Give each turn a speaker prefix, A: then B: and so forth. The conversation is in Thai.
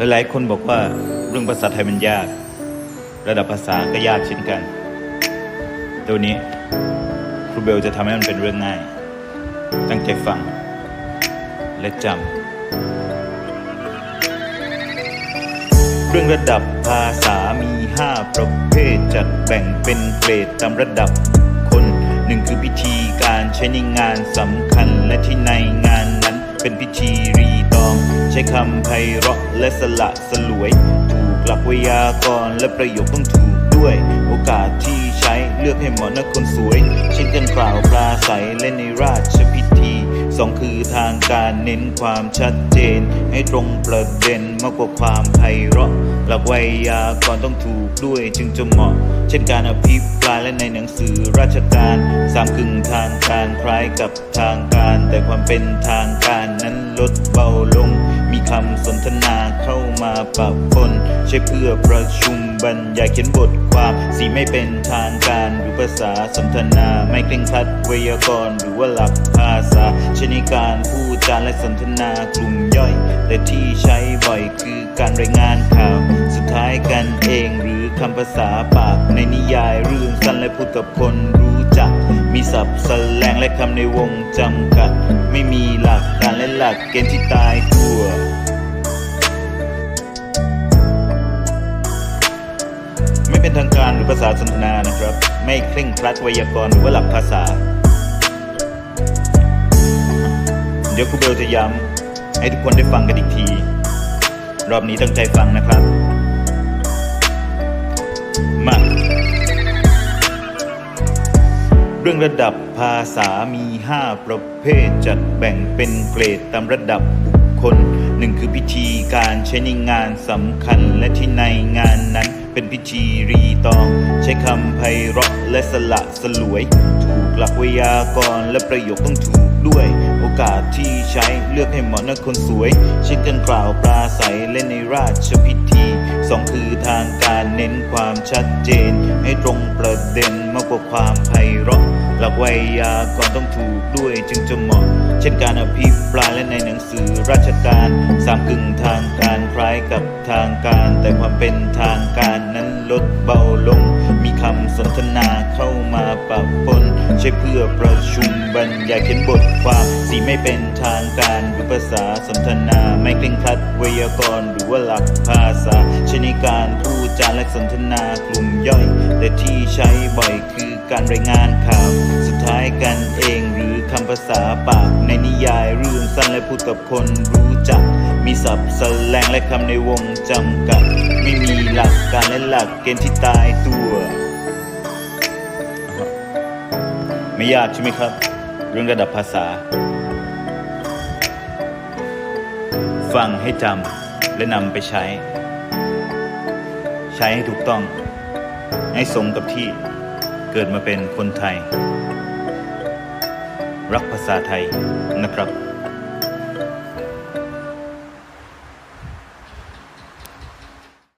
A: หลายๆ คนบอกว่าเรื่องภาษาไทยมันยาก ระดับภาษาก็ยากเช่นกันตัวนี้ครูเบลจะทำให้มันเป็นเรื่องง่าย ตั้งใจฟัง และจำเรื่องระดับภาษามี 5 ประเภทจัดแบ่งเป็นเกรดตามระดับคนหนึ่งคือพิธีการใช้ในงานสำคัญและที่ในงานนั้นเป็นพิธีรี ใช้คำไพเราะและสละสลวย ถูกหลักไวยากรและประโยคต้องถูกด้วย โอกาสที่ใช้เลือกให้เหมาะนะคนสวย เช่นกันกล่าวปลาใสและในราชพิธีสองคือทางการเน้นความชัดเจน ให้ตรงประเด็นมากกว่าความไพเราะหลักไวยากรต้องถูกด้วยจึงจะเหมาะ เช่นการอภิปรายและในหนังสือราชการสามกึ่งทางการคล้ายกับทางการ แต่ความเป็นทางการนั้น ลดเบาลง มีคำสนทนาเข้ามาปะปนใช้เพื่อประชุมบรรยายเขียนบทความสีไม่เป็นทางการหรือภาษาสนทนา ไม่เคร่งครัดไวยากรณ์หรือว่าหลักภาษาช้ในการพูดจาและสนทนากลุ่มย่อย แต่ที่ใช้บ่อยคือการรายงานข่าว สุดท้ายกันเองหรือคำภาษาปากในนิยายเรื่องสั้นและพูดกับคนรู้จัก มีศัพท์แสลงและคำในวงจำกัด ไม่มี หลักการและหลักเกณฑ์ที่ตายตัวไม่เป็นทางการหรือภาษาสนทนานะครับ ไม่เคร่งครัดไวยากรณ์หรือว่าหลักภาษา เดี๋ยวครูเบลจะย้ำให้ทุกคนได้ฟังกันอีกที รอบนี้ตั้งใจฟังนะครับ ระดับภาษามี 5 ประเภทจัดแบ่งเป็นเกรดตามระดับบุคคลหนึ่งคือพิธีการใช้ในงานสำคัญและที่ในงานนั้นเป็นพิธีรีตอง ใช้คำไพเราะและสละสลวย ถูกหลักวยากรและประโยคต้องถูกด้วย โอกาสที่ใช้เลือกให้เหมาะนะคนสวย เช่นกันกล่าวปราศัยและในราชพิธีสองคือทางการเน้นความชัดเจน ให้ตรงประเด็นมากกว่าความไพเราะ หลักไวยากรต้องถูกด้วยจึงจะเหมาะ เช่นการอภิปรายและในหนังสือราชการสามกึ่งทางการคล้ายกับทางการ แต่ความเป็นทางการนั้นลดเบาลง มีคำสนทนาเข้ามาปะปนใช้เพื่อประชุมบรรยายเขียนบทความสีไม่เป็นทางการหรือภาษาสนทนา ไม่เคร่งครัดไวยากรณ์หรือว่าหลักภาษาใช้ในการพูดจาและสนทนากลุ่มย่อย แต่ที่ใช้บ่อยคือ การรายงานข่าว สุดท้ายกันเองหรือคำภาษาปากในนิยายเรื่องสั้นและพูดกับคนรู้จัก มีศัพท์แสลงและคำในวงจำกัด ไม่มีหลักการและหลักเกณฑ์ที่ตายตัว ไม่ยากใช่ไหมครับ เรื่องระดับภาษา ฟังให้จำและนำไปใช้ ใช้ให้ถูกต้องให้สมกับที่ เกิดมาเป็นคนไทย รักภาษาไทยนะครับ